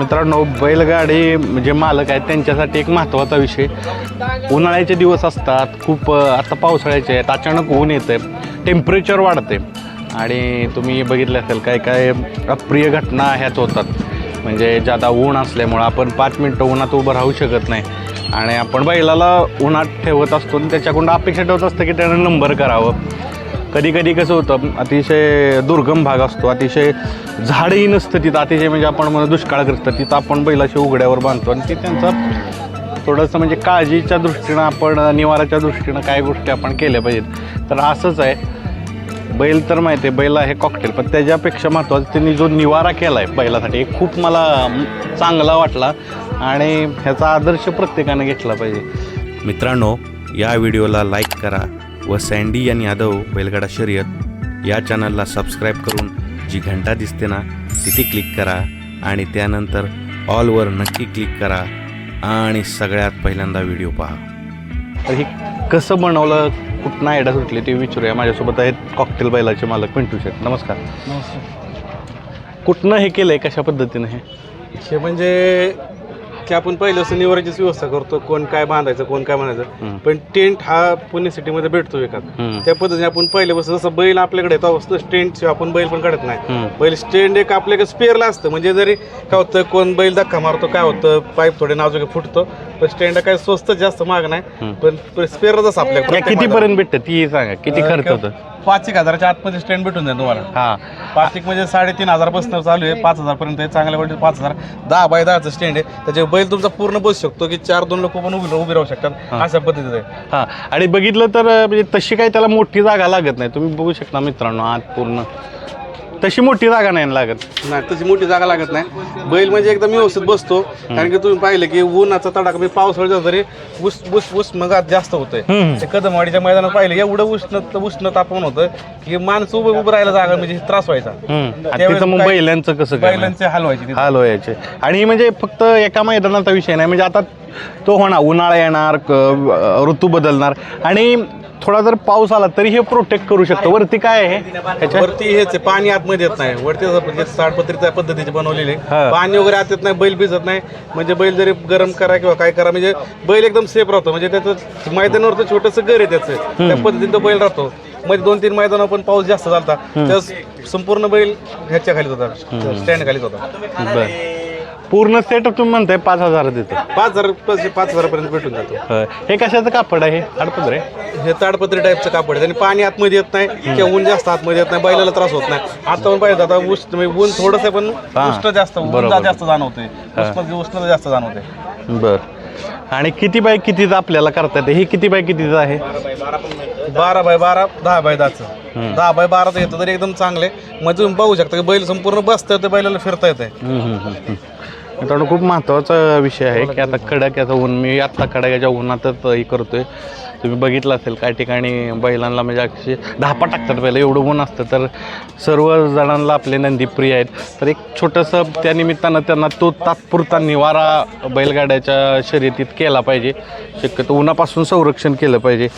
मित्रांनो बैलगाडी म्हणजे मालक आहेत त्यांच्यासाठी एक महत्त्वाचा विषय. उन्हाळ्याचे दिवस असतात खूप आता पावसाळ्याचे आहेत अचानक ऊन येतं टेम्परेचर वाढते आणि तुम्ही बघितलं असेल काय काय अप्रिय घटना ह्याच होतात. म्हणजे जादा ऊन असल्यामुळं आपण पाच मिनटं उन्हात उभं राहू शकत नाही. आणि आपण बैलाला उन्हात ठेवत असतो आणि त्याच्याकडून अपेक्षा ठेवत असतं की त्यानं नंबर करावं. कधी कधी कसं होतं अतिशय दुर्गम भाग असतो अतिशय झाडही नसतं तिथं अतिशय म्हणजे आपण म्हणू दुष्काळग्रस्त तिथं आपण बैलाशी उघड्यावर बांधतो आणि ते त्यांचा थोडंसं म्हणजे काळजीच्या दृष्टीनं आपण निवाराच्या दृष्टीनं काय गोष्टी आपण केल्या पाहिजेत. तर असंच आहे. बैल तर माहिती आहे बैल आहे कॉकटेल पण त्याच्यापेक्षा महत्त्वाचं त्यांनी जो निवारा केला आहे बैलासाठी हे खूप मला चांगला वाटला आणि ह्याचा आदर्श प्रत्येकाने घेतला पाहिजे. मित्रांनो या व्हिडिओला लाईक करा व सँडी आणि यादव बैलगाडा शर्यत या चॅनलला सबस्क्राईब करून जी घंटा दिसते ना तिथे क्लिक करा आणि त्यानंतर ऑलवर नक्की क्लिक करा आणि सगळ्यात पहिल्यांदा व्हिडिओ पहा. तर हे कसं बनवलं कुठनं आयडिया सुटली ते विचारूया. माझ्यासोबत आहेत कॉकटेल बैलाचे मालक पिंटू शेठ. नमस्कार. कुठनं हे केलं आहे कशा पद्धतीनं हे? हे म्हणजे की आपण पहिलं असं निवाराचीच व्यवस्था करतो कोण काय बांधायचं कोण काय. म्हणायचं. पण टेंट हा पुणे सिटीमध्ये भेटतो विकत. त्या पद्धतीने आपण पहिल्यापासून जसं बैल आपल्याकडे येतो असतं स्टेंट शिवाय आपण बैल पण काढत नाही. बैल स्टेंड एक आपल्याकडे स्पेअरला असतं. म्हणजे जरी काय होतं कोण बैल धक्का मारतो काय होतं पाईप थोडे नाजूक फुटतो पण स्टँड काय स्वस्त जास्त महाग नाही. पण स्पेअरच असं आपल्या या कितीपर्यंत भेटतं? ती सांगा. किती खर्च होतं? पाच एक हजाराच्या आतमध्ये स्टँड भेटून जाईल तुम्हाला. हां. पाच एक म्हणजे साडेतीन हजार बसणं चालू आहे पाच हजार पर्यंत चांगल्या पाच हजार. दहा बाय दहाचं स्टँड आहे. त्याचे बैल तुमचा पूर्ण बसू शकतो की चार दोन लोक पण उभी उभी राहू शकतात. अशा पद्धतीचं आहे. हां. आणि बघितलं तर म्हणजे तशी काही त्याला मोठी जागा लागत नाही. तुम्ही बघू शकता मित्रांनो आत पूर्ण तशी मोठी जागा नाही लागत. नाही तशी मोठी जागा लागत नाही. बैल म्हणजे एकदम व्यवस्थित बसतो. कारण की तुम्ही पाहिलं की उन्हाचा तडाखा म्हणजे पावसाळ्याचा तरी उस उस उष्मघात जास्त होतोय. ते कदमवाडीच्या मैदानात पाहिलं एवढं उष्ण उष्ण तापमान होतं की माणसं उभं उभं राहायला जागा म्हणजे त्रास व्हायचा. मग बैलांचं कसं बैलांचे हाल व्हायचे. हाल व्हायचे. आणि म्हणजे फक्त एका मैदानाचा विषय नाही म्हणजे आता तो होणार उन्हाळा येणार ऋतू बदलणार. आणि थोडा जर पाऊस आला तरी हे प्रोटेक्ट करू शकतो. वरती काय आहे? ह्याच्या वरती हेच आहे, पाणी आतमध्ये येत नाही. वरती असं म्हणजे ताडपत्रीच्या पद्धतीचे बनवलेले हा. पाणी वगैरे आत येत नाही बैल भिजत नाही. म्हणजे बैल जरी गरम करा किंवा काय करा म्हणजे बैल एकदम सेफ राहतो. म्हणजे त्याचं मैदानावर छोटंसं घर आहे त्याचं. त्या पद्धतीने तो बैल राहतो. मध्ये दोन तीन मैदानावर पण पाऊस जास्त झाला संपूर्ण बैल ह्याच्या खालीच होता. स्टँड खालीच होता. बरं. पूर्ण सेट तुम्ही म्हणताय पाच हजार देतो. पाच हजार पाच पाच हजारापर्यंत भेटून जातो. होय. हे कशाचं कापड आहे? आहे? हे ताडपत्री टाईपचं कापड आहे. आणि पाणी आतमध्ये येत नाही किंवा ऊन जास्त आतमध्ये येत नाही बैलाला त्रास होत नाही. आता पण पाहिजे आता उष्ण म्हणजे ऊन थोडंसं पण हा. उष्ण जास्त ऊन बरोबर. जास्त जाणवते उष्ण उष्णता जास्त जाणवते बर. आणि किती बाय कितीचं आपल्याला करता येते? हे किती बाय कितीचं आहे? बारा बाय बारा दहा बाय दहाचं. दहा बाय बाराचं येतं तरी एकदम चांगले. मग तुम्ही बघू शकता की बैल संपूर्ण बसतं ते बैलाला फिरता येते मित्रांनो खूप महत्त्वाचा विषय आहे की आता कडाक्याचा ऊन मी आत्ता कडाक्याच्या उन्हातच हे करतोय. तुम्ही बघितलं असेल काही ठिकाणी बैलांना म्हणजे अक्षय धापा टाकतात पहिलं एवढं ऊन असतं. तर सर्व जणांना आपले नंदी प्रिय आहेत. तर एक छोटंसं त्या निमित्तानं त्यांना तो तात्पुरता निवारा बैलगाड्याच्या शर्यतीत केला पाहिजे. शक्यतो उन्हापासून संरक्षण केलं पाहिजे.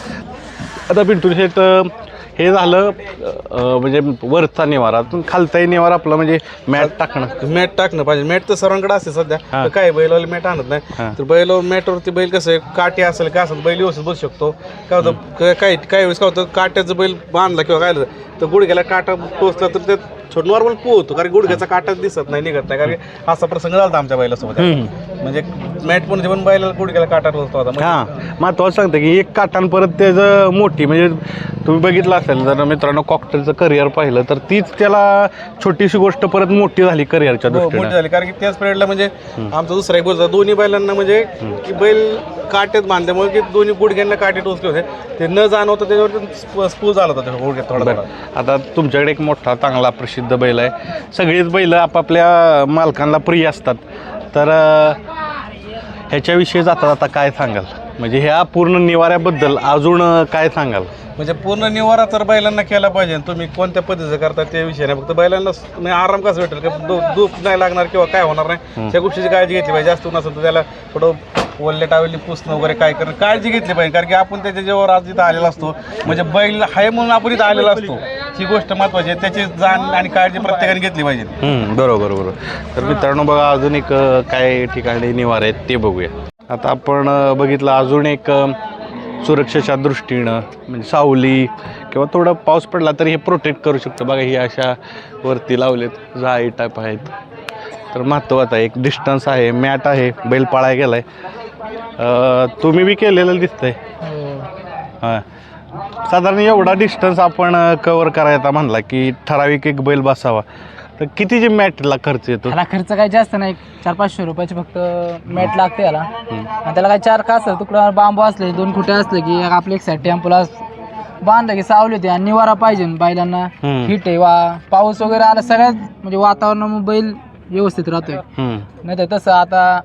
आता पिंटू शेट हे झालं अं, म्हणजे वरचा निवारा. खालचाही निवारा आपला म्हणजे मॅट टाकणं. मॅट टाकणं पाहिजे. मॅट तर सर्वांकडे असते सध्या. तर काय बैलवाले मॅट आणत हा. नाही तर बैल मॅटवरती बैल कसं आहे काठी असेल काय असेल बैल व्यवस्थित बसू शकतो. काय होतं क- काही काही वेळेस काय होतं काट्याचं बैल बांधला किंवा काय झालं, तर गुडघ्याला काटा टोचला तर ते छोट नॉर्मल पोहतो कारण गुडघ्याचा काटा दिसत नाही निघत नाही. कारण असा प्रसंग झाला आमच्या बैलासोबत. म्हणजे मॅट पण जेवण बैलाला गुडघ्याला काटा होता म्हणजे हां महत्वाचं सांगतं की एक काटान परत त्याचं मोठी म्हणजे तुम्ही बघितलं असेल जर मित्रांनो कॉकटेलचं करिअर पाहिलं तर तीच त्याला छोटीशी गोष्ट परत मोठी झाली करिअरच्या हो, मोठी झाली कारण की त्याच पिरियडला म्हणजे आमचा दुसरा एक बोलतो दोन्ही बैलांना म्हणजे की बैल काट्यात बांधल्यामुळे की दोन्ही गुडघ्यांना काटे टोचले होते. ते न जाणवतं त्याच्यावर स्पूल झाला होता गुडघ्यात थोडा थोडा. आता तुमच्याकडे एक मोठा चांगला प्रसिद्ध बैल आहे. सगळीच बैल आपापल्या मालकांना प्रिय असतात. तर ह्याच्याविषयी जाता जाता काय सांगाल? म्हणजे ह्या पूर्ण निवाऱ्याबद्दल अजून काय सांगाल? म्हणजे पूर्ण निवारा तर बैलांना केला पाहिजे तुम्ही कोणत्या पद्धतीचं करता ते विषय नाही. फक्त बैलांना म्हणजे आराम कसा भेटेल? का दुख नाही लागणार किंवा काय होणार नाही. त्या गोष्टीची काळजी घेतली पाहिजे. जास्त नसेल तर त्याला थोडं ओल्ले टावेली पुसणं वगैरे काय करणं काळजी घेतली पाहिजे. कारण की आपण त्याच्या जेव्हा आज इथं आलेला असतो म्हणजे बैल आहे म्हणून आपण इथं आलेला असतो. ही गोष्ट महत्वाची आहे. त्याची जाण आणि काळजी प्रत्येकाने घेतली पाहिजे. हम्म, बरोबर बरोबर. तर मित्रांनो बघा अजून एक अं, काय ठिकाणी निवार आहेत ते बघूया. आता आपण अं, बघितलं अजून एक अं, सुरक्षेच्या दृष्टीनं म्हणजे सावली किंवा थोडं पाऊस पडला तरी हे प्रोटेक्ट करू शकतो. बघा ही अशा वरती लावलेत जाळी टाईप आहेत. तर महत्त्वाचं आहे एक डिस्टन्स आहे मॅट आहे बैल पाळाय गेलाय. अं, तुम्ही बी केलेलं दिसतंय. हां. साधारण एवढा डिस्टन्स आपण कवर करायचा म्हणला की ठराविक एक बैल बसावा. तर किती जे मॅटला खर्च येतो? त्याला खर्च काही जास्त नाही. चार पाचशे रुपयाची फक्त मॅट लागते याला आणि त्याला काही चार कास तुकडा बांबू असले दोन खुटे असले की एक आपले एक साईड टेम्पोला बांधलं की सावली होते आणि निवारा पाहिजे बैलांना. हिट आहे वा पाऊस वगैरे आला सगळ्यात म्हणजे वातावरण बैल व्यवस्थित राहतोय. नाही तर तसं आता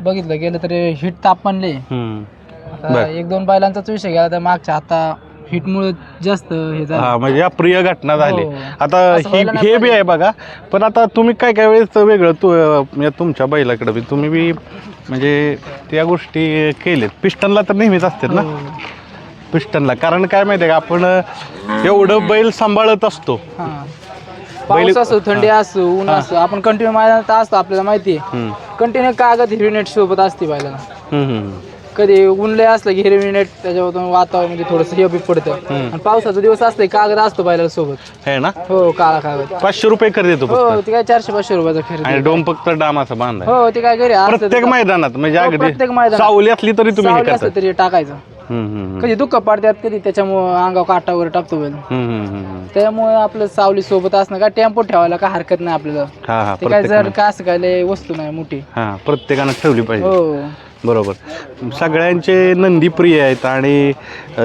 बघितलं गेलं तरी हिट तापमानले. आता. एक दोन बैलांचाच विषय गेला तर मागच्या आता हिटमुळे जास्त हे झालं. हा म्हणजे अप्रिय घटना झाली. हो. आता असं ही व्हायला नाही हे बी आहे बघा. पण आता तुम्ही काय काय वेळेस वेगळं तू म्हणजे तुमच्या बैलाकडे बी तुम्ही बी म्हणजे त्या गोष्टी केलेत पिस्टनला तर नेहमीच असतात ना? हो. पिस्टनला. कारण काय माहिती आहे का? आपण एवढं बैल सांभाळत असतो. हा. पाऊस असो थंडी असो ऊन असो आपण कंटिन्यू मैदानात असतो आपल्याला माहिती आहे. हम्म, कंटिन्यू कागद हिरवी नेट सोबत असते बैलाला. हम्म, हम्म. कधी ऊन लय असलं की हिरवी नेट त्याच्यावर वातावरण म्हणजे थोडस हे बी पडतं. आणि पावसाचा दिवस असले कागद असतो बैलाला सोबत. है ना? हो काळा कागद. पाचशे रुपये कर देतो हो फक्त. ते काय चारशे पाचशे रुपयाचा आणि खरेदी डोम फक्त डामाचा बांधाय हो ते काय घरी असतं प्रत्येक तर- मैदानात म्हणजे हो, अगदी प्रत्येक मैदानात. सावली असली तरी तुम्ही हे सावली करता. असलं तरी टाकायचं. हम्म, हम्म, कधी दुःख पडतात कधी त्याच्यामुळं अंगावर काटा वगैरे टाकतो बैल. हम्म, हम्म, हम्म. त्यामुळे आपलं सावली सोबत असणं का टेम्पो ठेवायला काय हरकत नाही आपल्याला. हा हा ते काय जर काय असं काय लय वस्तू नाही मोठी. हा प्रत्येकानं ठेवली पाहिजे. हो. बरोबर. सगळ्यांचे नंदी प्रिय आहेत आणि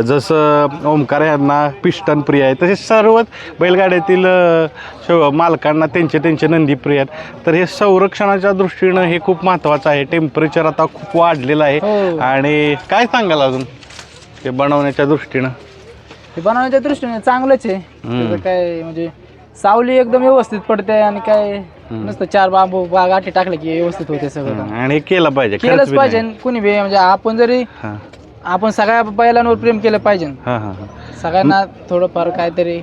जसं ओमकार यांना पिस्टन प्रिय आहे तसे सर्वच बैलगाड्यातील मालकांना त्यांचे त्यांचे नंदी प्रिय आहेत. तर हे संरक्षणाच्या दृष्टीनं हे खूप महत्त्वाचं आहे. टेम्परेचर आता खूप वाढलेलं आहे. हो. आणि काय सांगाल अजून? ते बनवण्याच्या दृष्टीनं. हे बनवण्याच्या दृष्टीने चांगलंच आहे. काय म्हणजे सावली एकदम व्यवस्थित पडते आणि काय नुसतं चार बांबू बा- गाठी टाकले की व्यवस्थित होते सगळं. आणि हे केलं पाहिजे खरंच केलंच बी पाहिजे नाही. कुणी बी म्हणजे आपण जरी हां. आपण सगळ्या बैलांवर प्रेम केलं पाहिजे. हां हां हां. सगळ्यांना थोडंफार काहीतरी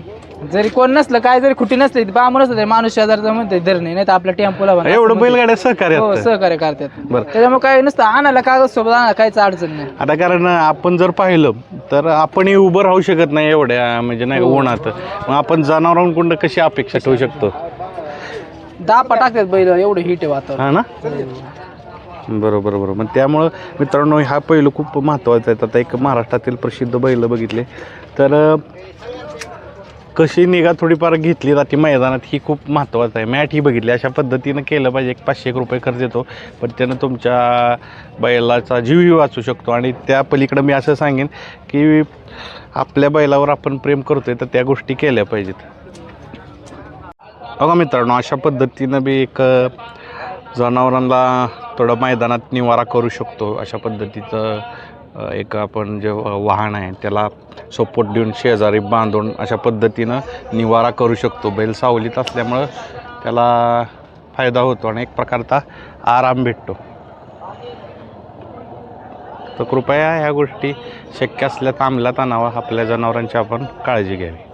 जरी कोण नसलं काय जरी खुटी नसली बांबू नसलं तरी माणूस शेजारचा म्हणते धरणे नाही तर आपल्या टेम्पोला एवढं. बैलगाड्या सहकार्य हो असतं. सहकार्य करतात. बरं. त्याच्यामुळे काय नसतं आणायला कागद सोबत आणा काहीच अडचण नाही. आता कारण आपण जर पाहिलं तर आपणही उभं राहू शकत नाही एवढ्या म्हणजे नाही का उन्हात. मग आपण जनावरांकडून कशी अपेक्षा ठेवू शकतो? दापा टाकतात बैल एवढं हिट आहे वातावरण. हा ना? बरोबर बरोबर. मग त्यामुळं मित्रांनो हा पैलू खूप महत्त्वाचा आहे आता एक महाराष्ट्रातील प्रसिद्ध बैल बघितले. तर कशी निगा थोडीफार घेतली जाते मैदानात ही खूप महत्त्वाचं आहे. मॅट ही बघितली. अशा पद्धतीनं केलं पाहिजे. एक पाचशे एक रुपये खर्च येतो. पण त्यानं तुमच्या बैलाचा जीवही वाचू शकतो. आणि त्या पलीकडं मी असं सांगेन की आपल्या बैलावर आपण प्रेम करतोय तर त्या गोष्टी केल्या पाहिजेत. बघा मित्रांनो अशा पद्धतीनं बी एक जनावरांना थोडं मैदानात निवारा करू शकतो. अशा पद्धतीचं एक आपण जे वाहन आहे त्याला सपोर्ट देऊन शेजारी बांधून अशा पद्धतीनं निवारा करू शकतो. बैल सावलीत असल्यामुळं त्याला फायदा होतो आणि एक प्रकारचा आराम भेटतो. तर कृपया ह्या गोष्टी शक्य असल्या तर अंमलात आणावा. आपल्या जनावरांची आपण काळजी घ्यावी.